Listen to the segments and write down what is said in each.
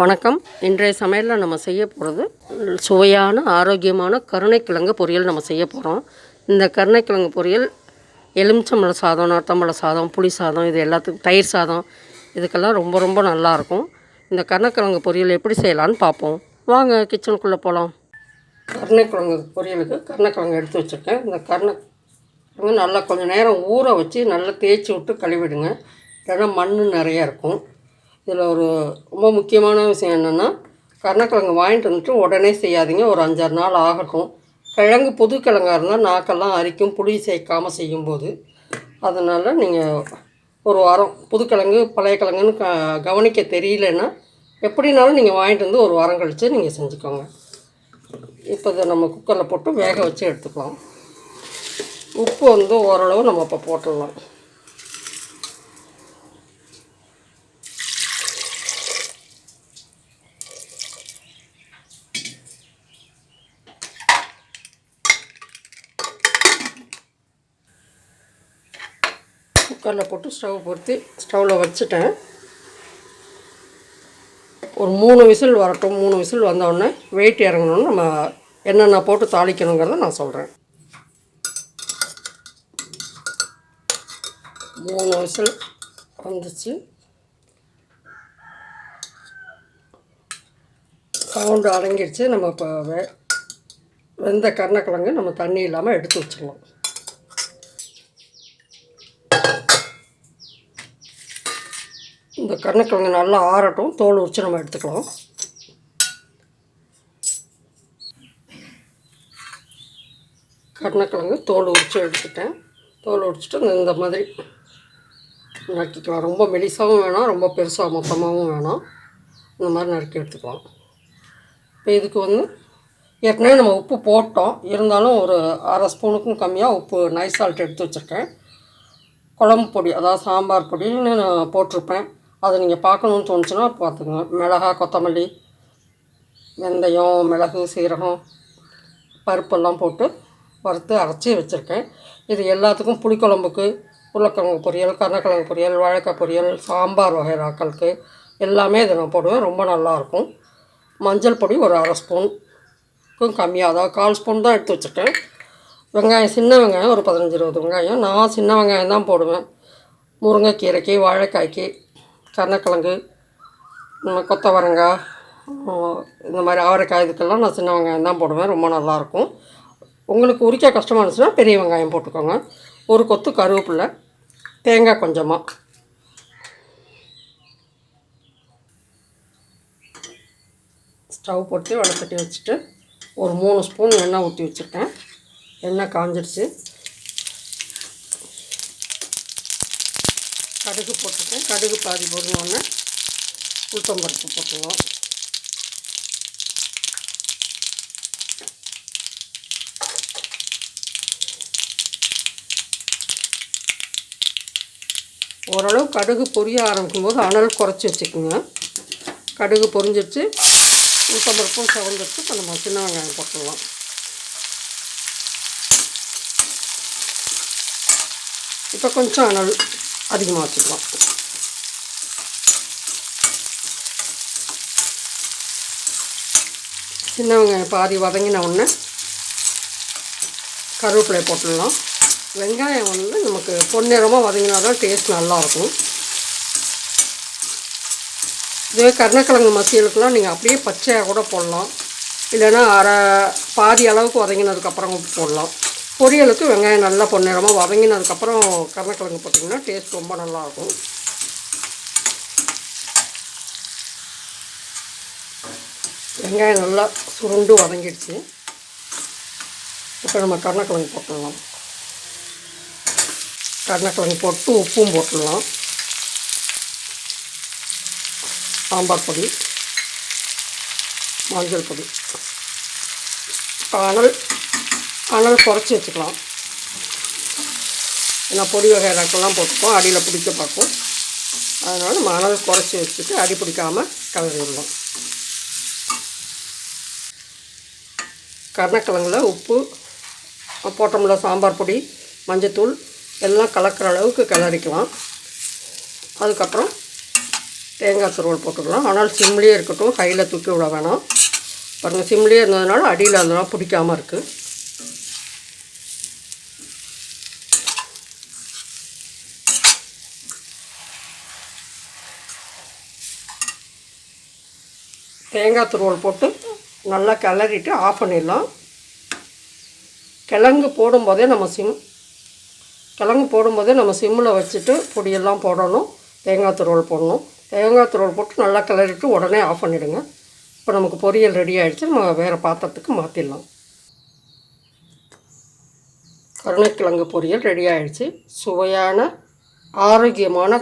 வணக்கம். இன்றைய சமையலில் நம்ம செய்ய போகிறது சுவையான ஆரோக்கியமான கருணைக்கிழங்கு பொரியல் நம்ம செய்ய போகிறோம் இந்த கருணைக்கிழங்கு பொரியல் எலுமிச்சம்பழ சாதம் நார்த்தம்பழ சாதம் புளி சாதம் இது எல்லாத்துக்கும் தயிர் சாதம் இதுக்கெல்லாம் ரொம்ப ரொம்ப நல்லாயிருக்கும் இந்த கருணைக்கிழங்கு பொரியல் எப்படி செய்யலான்னு பார்ப்போம். வாங்க கிச்சனுக்குள்ளே போகலாம் கருணைக்கிழங்கு பொரியலுக்கு கருணைக்கிழங்கு எடுத்து வச்சுருக்கேன். இந்த கருணை நல்லா கொஞ்சம் நேரம் ஊற வச்சு நல்லா தேய்ச்சி விட்டு கழுவிடுங்க. ஏன்னா மண் நிறையா இருக்கும். இதில் ஒரு ரொம்ப முக்கியமான விஷயம் என்னென்னா கருணக்கிழங்கு வாங்கிட்டு வந்துட்டு உடனே செய்யாதீங்க. ஒரு அஞ்சாறு நாள் ஆகட்டும். கிழங்கு புது கிழங்காக இருந்தால் நாக்கெல்லாம் அரிக்கும் புளி சேர்க்காமல் செய்யும்போது. அதனால் நீங்கள் ஒரு வாரம் புதுக்கிழங்கு பழைய கிழங்குன்னு க கவனிக்க தெரியலன்னா எப்படினாலும் நீங்கள் வாங்கிட்டு வந்து ஒரு வாரம் கழித்து நீங்கள் செஞ்சுக்கோங்க. இப்போ இதை நம்ம குக்கரில் போட்டு வேக வச்சு எடுத்துக்கலாம். உப்பு வந்து ஓரளவு நம்ம இப்போ போட்டுடலாம். குக்கரில் போட்டு ஸ்டவ் பொருத்தி ஸ்டவ்வில் வச்சுட்டேன். ஒரு மூணு விசில் வரட்டும் மூணு விசில் வந்தோடனே வெயிட் இறங்கணும்னு நம்ம என்னென்ன போட்டு தாளிக்கணுங்கிறத நான் சொல்கிறேன் மூணு விசில் வந்துச்சு. சவுண்டு அடங்கிடுச்சு. நம்ம இப்போ வெ வெந்த கருணக்கிழங்கு நம்ம தண்ணி இல்லாமல் எடுத்து வச்சிடலாம். இந்த கருணக்கிழங்கு நல்லா ஆறட்டும். தோல் உரித்து நம்ம எடுத்துக்கலாம். கருணக்கிழங்கு தோல் உரித்து எடுத்துட்டேன். தோல் உரிச்சிட்டு இந்த- மாதிரி நறுக்கிக்கலாம். ரொம்ப மெலிசாகவும் வேணாம் ரொம்ப பெருசாக மொத்தமாகவும் வேணாம். இந்த மாதிரி நறுக்கி எடுத்துக்கலாம். இப்போ இதுக்கு வந்து ஏற்கனவே நம்ம உப்பு போட்டோம். இருந்தாலும் ஒரு அரை ஸ்பூனுக்கும் கம்மியாக உப்பு நைஸ் சால்ட் எடுத்து வச்சுருக்கேன். குழம்பு பொடி அதாவது சாம்பார் பொடின்னு நான் போட்டிருப்பேன். அதை நீங்கள் பார்க்கணுன்னு தோணுச்சுன்னா பார்த்துக்குங்க. மிளகா கொத்தமல்லி வெந்தயம் மிளகு சீரகம் பருப்பெல்லாம் போட்டு வறுத்து அரைச்சி வச்சுருக்கேன். இது எல்லாத்துக்கும் புளிக்குழம்புக்கு உருளைக்கிழங்கு பொரியல் கருணக்கிழங்கு பொரியல் வாழைக்காய் பொரியல் சாம்பார் வகை ராக்களுக்கு எல்லாமே இதை நான் போடுவேன். ரொம்ப நல்லாயிருக்கும் மஞ்சள் பொடி ஒரு அரை ஸ்பூனுக்கும் கம்மியாக அதாவது கால் ஸ்பூன் தான் எடுத்து வச்சுருக்கேன். வெங்காயம் சின்ன வெங்காயம் ஒரு பதினஞ்சு இருபது வெங்காயம். நான் சின்ன வெங்காயம் தான் போடுவேன். முருங்கைக்கீரைக்கு வாழைக்காய்க்கு கருணக்கிழங்கு கொத்தவரங்காய் இந்த மாதிரி அவரைக்காய் இதுக்கெல்லாம் நான் சின்ன வெங்காயம் தான் போடுவேன். ரொம்ப நல்லாயிருக்கும். உங்களுக்கு உரிக்க கஷ்டமாக இருந்துச்சுன்னா பெரிய வெங்காயம் போட்டுக்கோங்க. ஒரு கொத்து கருவேப்பில்லை தேங்காய் கொஞ்சமாக ஸ்டவ் போட்டு வடச்சட்டி வச்சுட்டு ஒரு மூணு ஸ்பூன் எண்ணெய் ஊற்றி வச்சுருக்கேன். எண்ணெய் காஞ்சிடுச்சு கடுகு போட்டுருக்கேன் கடுகு பாதி பொருளோன்னே உளுத்தம் பருப்பு போட்டுருவோம். ஓரளவு கடுகு பொரிய ஆரம்பிக்கும் போது அனல் குறைச்சி வச்சுக்கோங்க. கடுகு பொரிஞ்சிருச்சு. உளுத்தம்பருப்பும் செவந்துருச்சு இப்போ நம்ம சின்ன வெங்காயம் போட்டுடலாம் இப்போ கொஞ்சம் அனல். அதிகமாக வச்சுக்கலாம். சின்ன வெங்காயம் பாதி வதங்கின உடனே கருவேப்பிலை போட்டுடலாம். வெங்காயம் வந்து நமக்கு பொன்னிறமாக வதங்கினா தான் டேஸ்ட் நல்லாயிருக்கும். இதுவே கருணக்கிழங்கு மசியலுக்கெல்லாம் நீங்கள் அப்படியே பச்சையாக கூட போடலாம். இல்லைன்னா அரை பாதி அளவுக்கு வதங்கினதுக்கப்புறம் போடலாம். பொரியலுக்கு வெங்காயம் நல்லா பொன்னிறமாக வதங்கினதுக்கப்புறம் கருணக்கிழங்கு போட்டிங்கன்னா டேஸ்ட் ரொம்ப நல்லாயிருக்கும். வெங்காயம் நல்லா சுருண்டு வதங்கிடுச்சு. இப்போ நம்ம கருணக்கிழங்கு போட்டுடலாம். கருணக்கிழங்கு போட்டு உப்பும் போட்டுடலாம். சாம்பார் பொடி மஞ்சள் பொடி காணல் அதனால் குறைச்சி வச்சுக்கலாம். ஏன்னா பொடி வகை ரக்கெல்லாம் போட்டுப்போம் அடியில் பிடிக்க பார்க்கும். அதனால் நம்ம அளவு குறைச்சி வச்சுட்டு அடி பிடிக்காமல் கலரி விடலாம் கருணக்கிழங்குல உப்பு போட்டோம்ல சாம்பார் பொடி மஞ்சத்தூள் எல்லாம் கலக்கிற அளவுக்கு கிளறிக்கலாம் அதுக்கப்புறம் தேங்காய் துருவல் போட்டுக்கலாம். ஆனால் சிம்லேயே இருக்கட்டும் கையில் தூக்கி விட வேணாம். பாருங்கள் சிம்லேயே இருந்ததுனால அடியில் அதெல்லாம் பிடிக்காமல் இருக்குது தேங்காய் துருவல் போட்டு நல்லா கிளறிட்டு ஆஃப் பண்ணிடலாம். கிழங்கு போடும்போதே நம்ம சிம் கிழங்கு போடும்போதே நம்ம சிம்மில் வச்சுட்டு பொடியெல்லாம் போடணும். தேங்காய் துருவல் போடணும். தேங்காய் துருவல் போட்டு நல்லா கிளறிட்டு உடனே ஆஃப் பண்ணிவிடுங்க இப்போ நமக்கு பொரியல் ரெடி ஆகிடுச்சு நம்ம வேறு பாத்திரத்துக்கு மாற்றிடலாம் கருணைக்கிழங்கு பொரியல் ரெடி ஆகிடுச்சு சுவையான ஆரோக்கியமான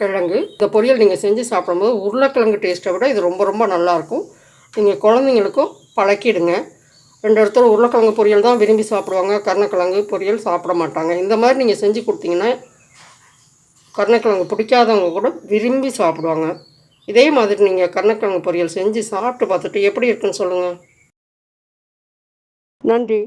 கிழங்கு. இந்த பொரியல் நீங்கள் செஞ்சு சாப்பிடும்போது உருளைக்கிழங்கு டேஸ்ட்டை விட இது ரொம்ப ரொம்ப நல்லாயிருக்கும். நீங்கள் குழந்தைங்களுக்கும் பழக்கிடுங்க. ரெண்டு இடத்துல உருளைக்கிழங்கு பொரியல் தான் விரும்பி சாப்பிடுவாங்க. கருணக்கிழங்கு பொரியல் சாப்பிட மாட்டாங்க. இந்த மாதிரி நீங்கள் செஞ்சு கொடுத்தீங்கன்னா கருணக்கிழங்கு பிடிக்காதவங்க கூட விரும்பி சாப்பிடுவாங்க. இதே மாதிரி நீங்கள் கருணக்கிழங்கு பொரியல் செஞ்சு சாப்பிட்டு பார்த்துட்டு எப்படி இருக்குன்னு சொல்லுங்கள் நன்றி.